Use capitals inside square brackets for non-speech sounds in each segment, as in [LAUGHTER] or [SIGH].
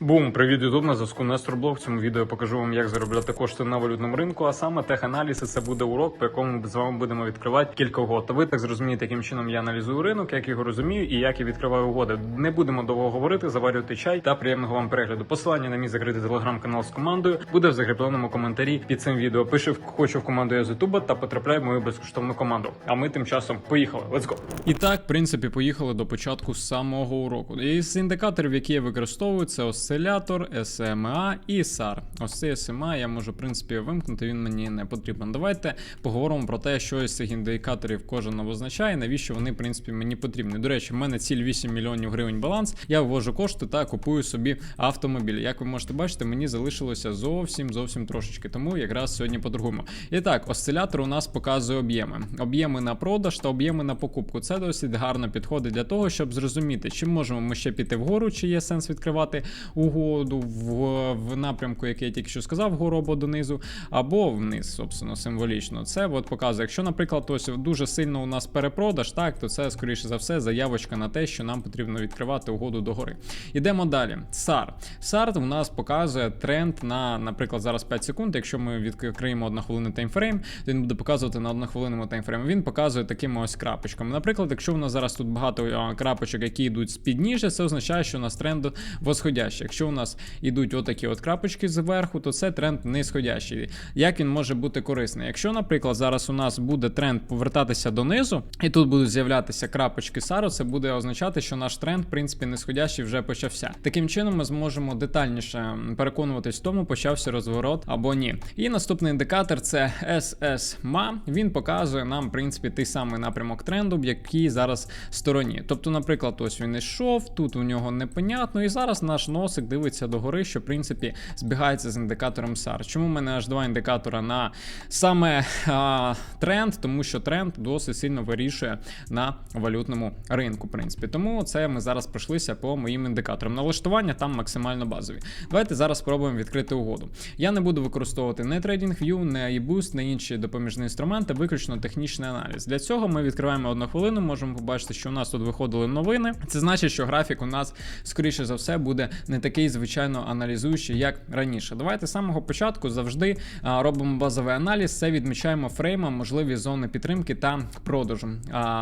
Бум, привіт, Ютуб, на зв'язку Нестор Блог. В цьому відео покажу вам, як заробляти кошти на валютному ринку, а саме теханаліз. і Це буде урок, по якому ми з вами будемо відкривати кілька угод. Та ви так зрозумієте, яким чином я аналізую ринок, як його розумію і як я відкриваю угоди. Не будемо довго говорити, заварювати чай та приємного вам перегляду. Посилання на мій закритий телеграм-канал з командою буде в закріпленому коментарі під цим відео. Пиши хочу в команду я з Ютуба та потрапляй в мою безкоштовну команду. А ми тим часом поїхали. Let's go! І так, в принципі, поїхали до початку самого уроку. Із індикаторів, які я використовую, це осцилятор, SMA і SAR. Ось цей SMA я можу, в принципі, вимкнути, він мені не потрібен. Давайте поговоримо про те, що із цих індикаторів кожен означає, навіщо вони, в принципі, мені потрібні. До речі, в мене ціль 8 мільйонів гривень баланс. Я ввожу кошти та купую собі автомобіль. Як ви можете бачити, мені залишилося зовсім зовсім трошечки. Тому якраз сьогодні поторгуємо. І так, осцилятор у нас показує об'єми. Об'єми на продаж та об'єми на покупку. Це досить гарно підходить для того, щоб зрозуміти, чи можемо ми ще піти вгору, чи є сенс відкривати угоду в, в напрямку, який я тільки що сказав, вгору або донизу, або вниз, собственно, символічно. Це от показує, якщо, наприклад, ось дуже сильно у нас перепродаж, так, то це, скоріше за все, заявочка на те, що нам потрібно відкривати угоду догори. Ідемо далі. SAR. SAR у нас показує тренд на, наприклад, зараз 5 секунд. Якщо ми відкриємо однохвилинний таймфрейм, то він буде показувати на однохвилинному таймфреймі. Він показує такими ось крапочками. Наприклад, якщо у нас зараз тут багато крапочок, які йдуть з підніжжя, це означає, що у нас тренд восходящий. Якщо у нас ідуть отакі от крапочки зверху, то це тренд нисходящий. Як він може бути корисний? Якщо, наприклад, зараз у нас буде тренд повертатися донизу, і тут будуть з'являтися крапочки сару, це буде означати, що наш тренд, в принципі, нисходящий вже почався. Таким чином, ми зможемо детальніше переконуватись в тому, почався розворот або ні. І наступний індикатор це SSMA. Він показує нам, в принципі, той самий напрямок тренду, який зараз стороні. Тобто, наприклад, ось він йшов, тут у нього непонятно, і зараз наш носик дивиться догори, що в принципі збігається з індикатором SAR. Чому в мене аж два індикатора на саме а, тренд? Тому що тренд досить сильно вирішує на валютному ринку. В принципі, тому це ми зараз пройшлися по моїм індикаторам. Налаштування там максимально базові. Давайте зараз спробуємо відкрити угоду. Я не буду використовувати не TradingView, не eBoost, не інші допоміжні інструменти, виключно технічний аналіз. Для цього ми відкриваємо одну хвилину. Можемо побачити, що у нас тут виходили новини. Це значить, що графік у нас скоріше за все буде не такий звичайно аналізуючий, як раніше. Давайте з самого початку завжди робимо базовий аналіз. Це відмічаємо фреймом можливі зони підтримки та продажу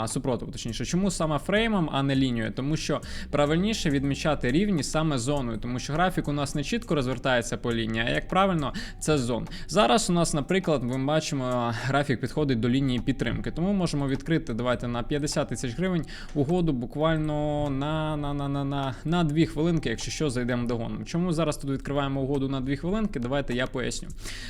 супротиву. Точніше, чому саме фреймом, а не лінією? Тому що правильніше відмічати рівні саме зоною, тому що графік у нас не чітко розвертається по лінії, а як правильно, це зон. Зараз у нас, наприклад, ми бачимо, графік підходить до лінії підтримки. Тому можемо відкрити давайте на 50 тисяч гривень угоду буквально на на, на, на, на, на 2 хвилинки, якщо що, зайдемо догоном. Чому зараз тут відкриваємо угоду на 2 хвилинки? Давайте я поясню.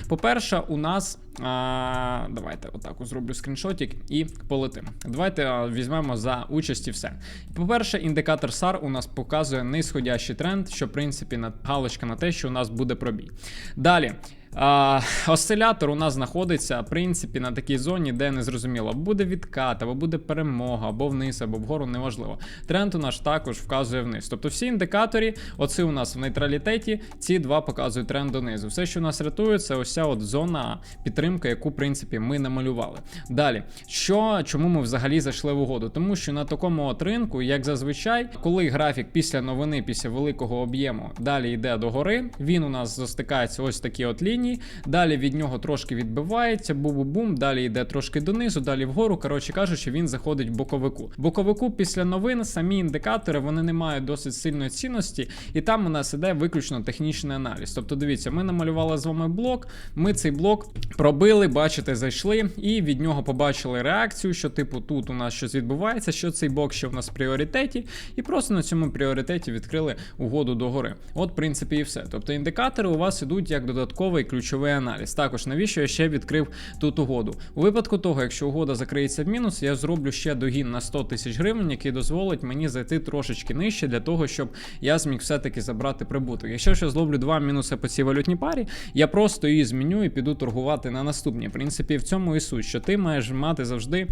По-перше, у нас а, давайте отак зроблю скріншотик і полетимо. Давайте візьмемо за участі все. По-перше, індикатор SAR у нас показує нисходящий тренд, що в принципі галочка на те, що у нас буде пробій. Далі. А, Осцилятор у нас знаходиться, в принципі, на такій зоні, де не зрозуміло, буде відкат, або буде перемога, або вниз, або вгору, неважливо. Тренд у нас також вказує вниз. Тобто всі індикаторі, оці у нас в нейтралітеті, ці два показують тренд донизу. Все, що нас рятує, це ось от зона підтримки, яку, в принципі, ми намалювали. Далі, що, чому ми взагалі зайшли в угоду? Тому що на такому от ринку, як зазвичай, коли графік після новини, після великого об'єму далі йде догори, він у нас застикається ось такі от лінії. Далі від нього трошки відбивається, бу-бу-бум, далі йде трошки донизу, далі вгору. Коротше кажучи, він заходить в боковику. Боковику після новин самі індикатори вони не мають досить сильної цінності, і там у нас іде виключно технічний аналіз. Тобто, дивіться, ми намалювали з вами блок. Ми цей блок пробили, бачите, зайшли, і від нього побачили реакцію, що типу тут у нас щось відбувається, що цей блок ще в нас в пріоритеті, і просто на цьому пріоритеті відкрили угоду догори. От, в принципі, і все. Тобто індикатори у вас ідуть як додатковий ключовий аналіз. Також навіщо я ще відкрив тут угоду? У випадку того, якщо угода закриється в мінус, я зроблю ще догін на 100 тисяч гривень, який дозволить мені зайти трошечки нижче для того, щоб я зміг все-таки забрати прибуток. Якщо ще зроблю два мінуси по цій валютній парі, я просто її зміню і піду торгувати на наступній. В принципі, в цьому і суть, що ти маєш мати завжди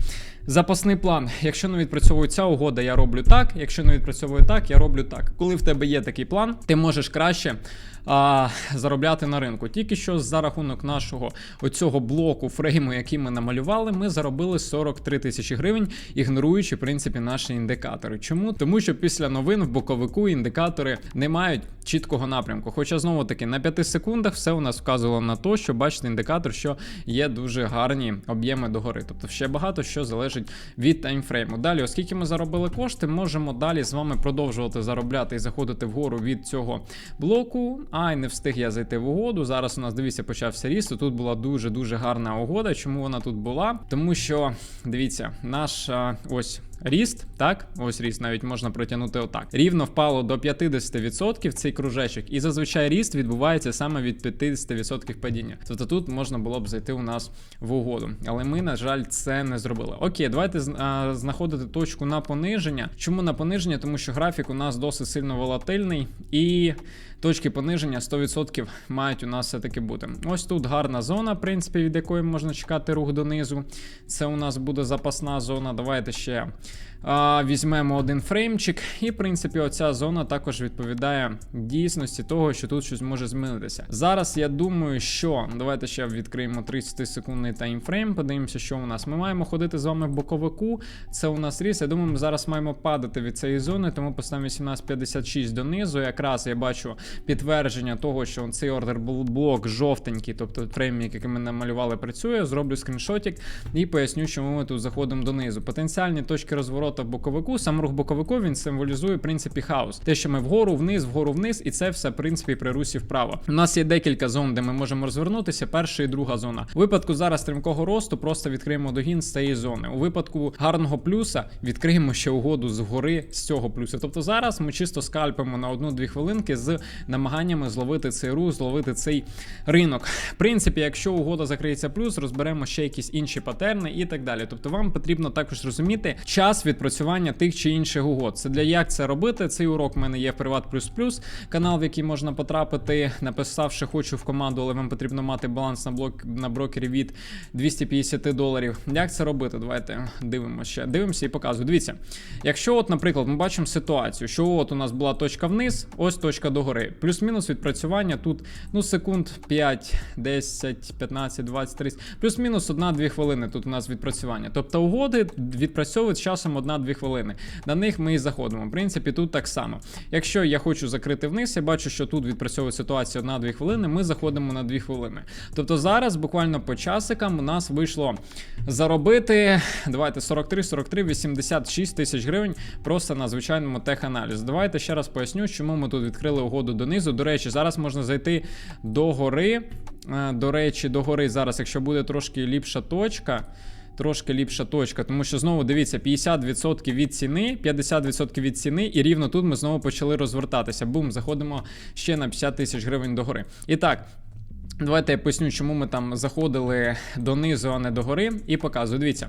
запасний план. Якщо не відпрацьовує ця угода, я роблю так. Якщо не відпрацьовує так, я роблю так. Коли в тебе є такий план, ти можеш краще а, заробляти на ринку. Тільки що за рахунок нашого оцього блоку фрейму, який ми намалювали, ми заробили 43 тисячі гривень, ігноруючи в принципі наші індикатори. Чому? Тому що після новин в боковику індикатори не мають чіткого напрямку. Хоча знову таки на 5 секундах все у нас вказувало на те, що бачите індикатор, що є дуже гарні об'єми догори. Тобто ще багато що залежить від таймфрейму. Далі, оскільки ми заробили кошти, можемо далі з вами продовжувати заробляти і заходити вгору від цього блоку. Ай, не встиг я зайти в угоду. Зараз у нас дивіться, почався ріст. Тут була дуже дуже гарна угода. Чому вона тут була? Тому що дивіться, наш ось. Ріст, так, ось ріст навіть можна протягнути отак. Рівно впало до 50% цей кружечок, і зазвичай ріст відбувається саме від 50% падіння. Тобто тут можна було б зайти у нас в угоду. Але ми, на жаль, це не зробили. Окей, давайте знаходити точку на пониження. Чому на пониження? Тому що графік у нас досить сильно волатильний і. Точки пониження 100% мають у нас все-таки бути. Ось тут гарна зона, в принципі, від якої можна чекати рух донизу. Це у нас буде запасна зона. Давайте ще а, візьмемо один фреймчик. І, в принципі, оця зона також відповідає дійсності того, що тут щось може змінитися. Зараз я думаю, що давайте ще відкриємо 30 секундний таймфрейм. Подивимося, що у нас. Ми маємо ходити з вами в боковику. Це у нас ріс. Я думаю, ми зараз маємо падати від цієї зони, тому поставимо 18.56 донизу. Якраз я бачу підтвердження того, що цей ордер блок жовтенький, тобто фрейм, який ми намалювали, працює. Зроблю скріншотик і поясню, чому ми тут заходимо донизу. Потенціальні точки розвороту в боковику, сам рух боковику він символізує в принципі хаос. Те, що ми вгору, вниз, вгору, вниз, і це все в принципі при русі вправо. У нас є декілька зон, де ми можемо розвернутися. Перша і друга зона. У випадку зараз стрімкого росту просто відкриємо догін з цієї зони. У випадку гарного плюса відкриємо ще угоду згори з цього плюса. Тобто зараз ми чисто скальпимо на одну-дві хвилинки з намаганнями зловити цей рух, зловити цей ринок. В принципі, якщо угода закриється плюс, розберемо ще якісь інші патерни і так далі. Тобто, вам потрібно також розуміти час відпрацювання тих чи інших угод. Це для як це робити. Цей урок в мене є в Приват Плюс Плюс, канал, в який можна потрапити, написавши хочу в команду, але вам потрібно мати баланс на блок на брокері від 250 доларів. Як це робити? Давайте дивимося ще. Дивимося і показую. Дивіться, якщо, от, наприклад, ми бачимо ситуацію, що от у нас була точка вниз, ось точка догори. Плюс-мінус відпрацювання тут ну секунд 5, 10, 15, 20, 30, плюс-мінус 1-2 хвилини тут у нас відпрацювання. Тобто угоди відпрацьовують з часом 1-2 хвилини. На них ми і заходимо. В принципі, тут так само. Якщо я хочу закрити вниз, я бачу, що тут відпрацьовує ситуація 1-2 хвилини, ми заходимо на 2 хвилини. Тобто зараз буквально по часикам у нас вийшло заробити. Давайте 43, 43, 86 тисяч гривень просто на звичайному тех-аналіз. Давайте ще раз поясню, чому ми тут відкрили угоду донизу. До речі, зараз можна зайти до гори. Е, До речі, до гори зараз, якщо буде трошки ліпша точка. Трошки ліпша точка, тому що знову дивіться, 50% від ціни, 50% від ціни, і рівно тут ми знову почали розвертатися. Бум, заходимо ще на 50 тисяч гривень догори. І так. Давайте я поясню, чому ми там заходили донизу, а не догори, і показую. Дивіться.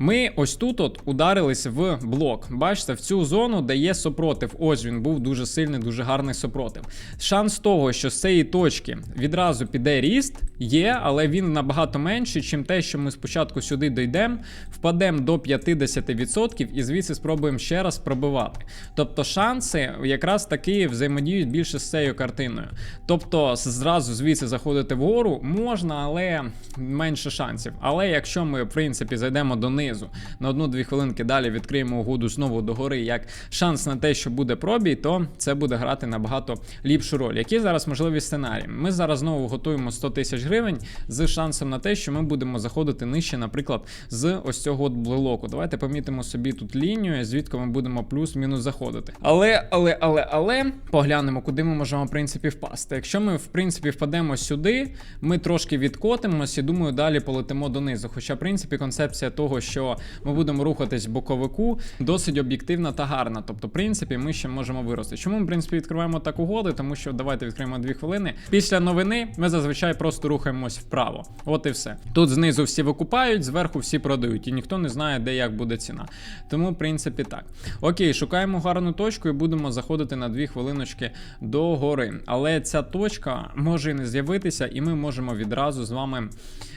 Ми ось тут от ударились в блок. Бачите, в цю зону, де є супротив. Ось він був дуже сильний, дуже гарний супротив. Шанс того, що з цієї точки відразу піде ріст, є, але він набагато менший, чим те, що ми спочатку сюди дійдемо, впадемо до 50% і звідси спробуємо ще раз пробивати. Тобто шанси якраз таки взаємодіють більше з цією картиною. Тобто, зразу звідси заходити вгору можна, але менше шансів. Але якщо ми, в принципі, зайдемо донизу на одну-дві хвилинки далі відкриємо угоду знову догори, як шанс на те, що буде пробій, то це буде грати набагато ліпшу роль. Які зараз можливі сценарії? Ми зараз знову готуємо 100 тисяч гривень з шансом на те, що ми будемо заходити нижче, наприклад, з ось цього от блоку. Давайте помітимо собі тут лінію, звідки ми будемо плюс-мінус заходити. Але, але, але, але поглянемо, куди ми можемо в принципі впасти. Якщо ми в принципі впадемо сюди, ми трошки відкотимось і думаю, далі полетимо донизу. Хоча, в принципі, концепція того, що ми будемо рухатись боковику, досить об'єктивна та гарна. Тобто, в принципі, ми ще можемо вирости. Чому ми, в принципі, відкриваємо так угоди? Тому що давайте відкриємо дві хвилини. Після новини ми зазвичай просто рухаємось вправо. От і все. Тут знизу всі викупають, зверху всі продають, і ніхто не знає, де як буде ціна. Тому, в принципі, так. Окей, шукаємо гарну точку і будемо заходити на дві хвилиночки до гори. Але ця точка може і не з'явитися, і ми можемо відразу з вами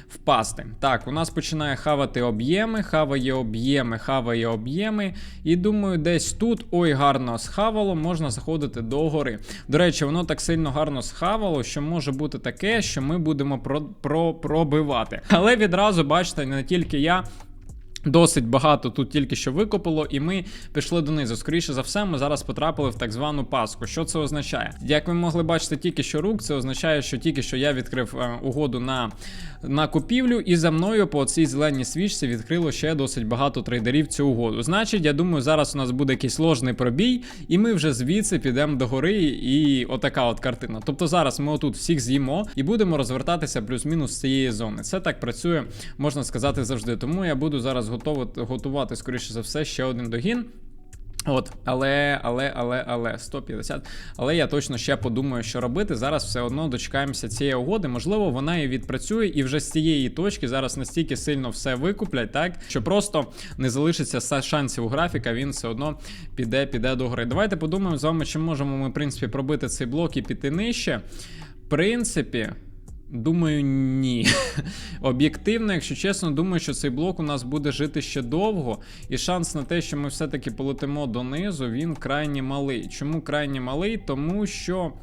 впасти. Так, у нас починає хавати об'єми, хаває об'єми, хаває об'єми. І думаю, десь тут ой, гарно схавало, можна заходити до гори. До речі, воно так сильно гарно схавало, що може бути таке, що ми будемо про, про, пробивати. Але відразу бачите, не тільки я. Досить багато тут тільки що викопало, і ми пішли донизу. Скоріше за все, ми зараз потрапили в так звану паску. Що це означає? Як ви могли бачити, тільки що рук, це означає, що тільки що я відкрив е, угоду на, на купівлю, і за мною по цій зеленій свічці відкрило ще досить багато трейдерів цю угоду. Значить, я думаю, зараз у нас буде якийсь ложний пробій, і ми вже звідси підемо до гори, і отака от картина. Тобто зараз ми отут всіх з'їмо і будемо розвертатися плюс-мінус з цієї зони. Це так працює, можна сказати, завжди. Тому я буду зараз готувати, готувати, скоріше за все, ще один догін. От, але, але, але, але 150. Але я точно ще подумаю, що робити. Зараз все одно дочекаємося цієї угоди. Можливо, вона і відпрацює, і вже з цієї точки зараз настільки сильно все викуплять, так що просто не залишиться шансів у графіка. Він все одно піде, піде до гори. Давайте подумаємо з вами, чи можемо ми, в принципі, пробити цей блок і піти нижче. В принципі. Думаю, ні. [LAUGHS] Об'єктивно, якщо чесно, думаю, що цей блок у нас буде жити ще довго, і шанс на те, що ми все-таки полетимо донизу, він крайні малий. Чому крайні малий? Тому що.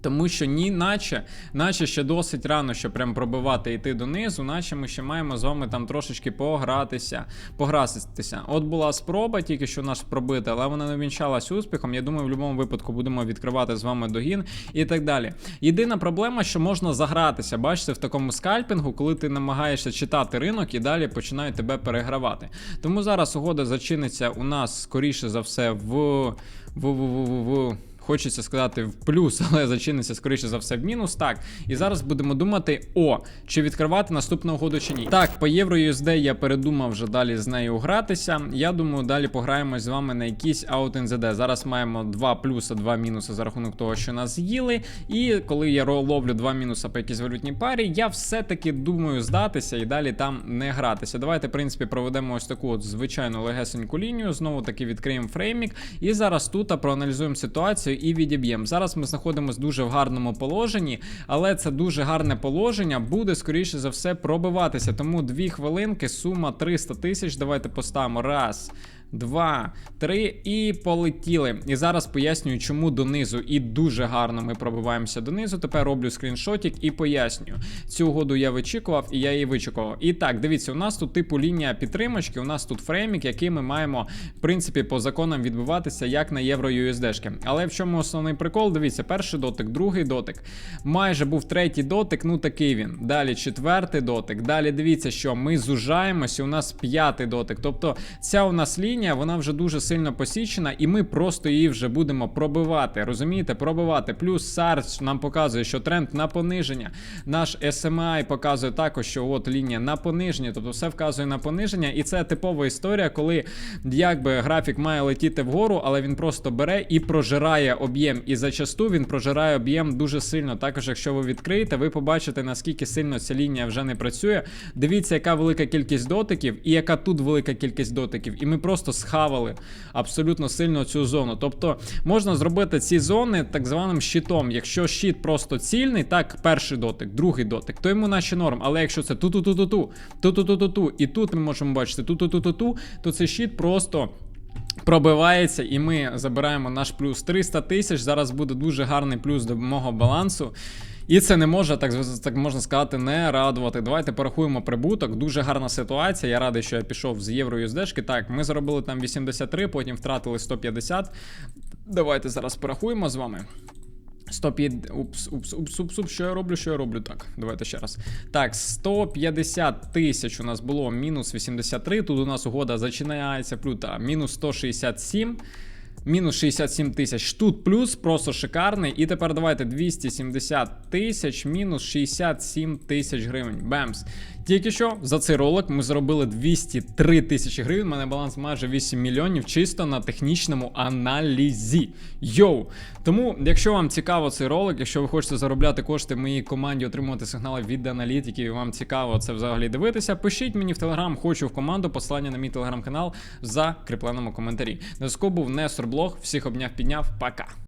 Тому що ні, наче, наче ще досить рано, щоб прям пробивати йти донизу, наче ми ще маємо з вами там трошечки погратися, погратися. От була спроба тільки що нас пробити, але вона не вінчалась успіхом. Я думаю, в будь-якому випадку будемо відкривати з вами догін і так далі. Єдина проблема, що можна загратися, бачите, в такому скальпінгу, коли ти намагаєшся читати ринок і далі починають тебе перегравати. Тому зараз угода зачиниться у нас скоріше за все в, в, в, в, в Хочеться сказати в плюс, [LAUGHS] але зачиниться скоріше за все в мінус. Так, і зараз будемо думати: о, чи відкривати наступну угоду чи ні. Так, по EURUSD я передумав вже далі з нею гратися. Я думаю, далі пограємо з вами на якийсь OutNZD. Зараз маємо два плюси, два мінуси за рахунок того, що нас з'їли. І коли я ловлю два мінуси по якійсь валютній парі, я все-таки думаю здатися і далі там не гратися. Давайте, в принципі, проведемо ось таку от звичайну легесеньку лінію. Знову таки відкриємо фреймік. І зараз тут проаналізуємо ситуацію і відіб'ємо. Зараз ми знаходимося дуже в гарному положенні, але це дуже гарне положення буде, скоріше за все, пробиватися. Тому дві хвилинки, сума 300 тисяч. Давайте поставимо. Раз. Два, три і полетіли. І зараз пояснюю, чому донизу. І дуже гарно ми пробиваємося донизу. Тепер роблю скріншотик і пояснюю. Цю угоду я вичікував і я її вичікував. І так, дивіться, у нас тут типу лінія підтримочки, у нас тут фреймік, який ми маємо, в принципі, по законам відбуватися як на євро USD. Але в чому основний прикол? Дивіться, перший дотик, другий дотик. Майже був третій дотик, ну такий він. Далі четвертий дотик. Далі дивіться, що ми зужаємося, у нас п'ятий дотик. Тобто ця у нас лінія, вона вже дуже сильно посічена, і ми просто її вже будемо пробивати. Розумієте, пробивати. Плюс SARS нам показує, що тренд на пониження. Наш SMI показує також, що от лінія на пониження, тобто все вказує на пониження. І це типова історія, коли якби графік має летіти вгору, але він просто бере і прожирає об'єм. І зачасту він прожирає об'єм дуже сильно. Також, якщо ви відкриєте, ви побачите, наскільки сильно ця лінія вже не працює. Дивіться, яка велика кількість дотиків, і яка тут велика кількість дотиків. І ми просто схавали абсолютно сильно цю зону. Тобто можна зробити ці зони так званим щитом. Якщо щит просто цільний, так, перший дотик, другий дотик, то йому наші норм. Але якщо це ту-ту-ту-ту-ту, ту-ту-ту-ту-ту, і тут ми можемо бачити ту-ту-ту-ту-ту, то цей щит просто. Пробивається, і ми забираємо наш плюс 300 тисяч. Зараз буде дуже гарний плюс до мого балансу. І це не може, так, так можна сказати, не радувати. Давайте порахуємо прибуток. Дуже гарна ситуація. Я радий, що я пішов з євро USD. Так, ми заробили там 83, потім втратили 150. Давайте зараз порахуємо з вами. 150... Упс, упс, упс, упс, упс, що я роблю, що я роблю? Так, давайте ще раз. Так, 150 тисяч у нас було, мінус 83. Тут у нас угода зачинається плюта, мінус 167. Мінус 67 тисяч. Тут плюс, просто шикарний. І тепер давайте 270 тисяч, мінус 67 тисяч гривень. Бемс. Тільки що за цей ролик ми заробили 203 тисячі гривень. У мене баланс майже 8 мільйонів чисто на технічному аналізі. Йоу! Тому, якщо вам цікаво цей ролик, якщо ви хочете заробляти кошти моїй команді, отримувати сигнали від аналітиків, і вам цікаво це взагалі дивитися, пишіть мені в телеграм, хочу в команду, посилання на мій телеграм-канал в закріпленому коментарі. На зв'язку був Нестор Блог. Всіх обняв, підняв. Пока.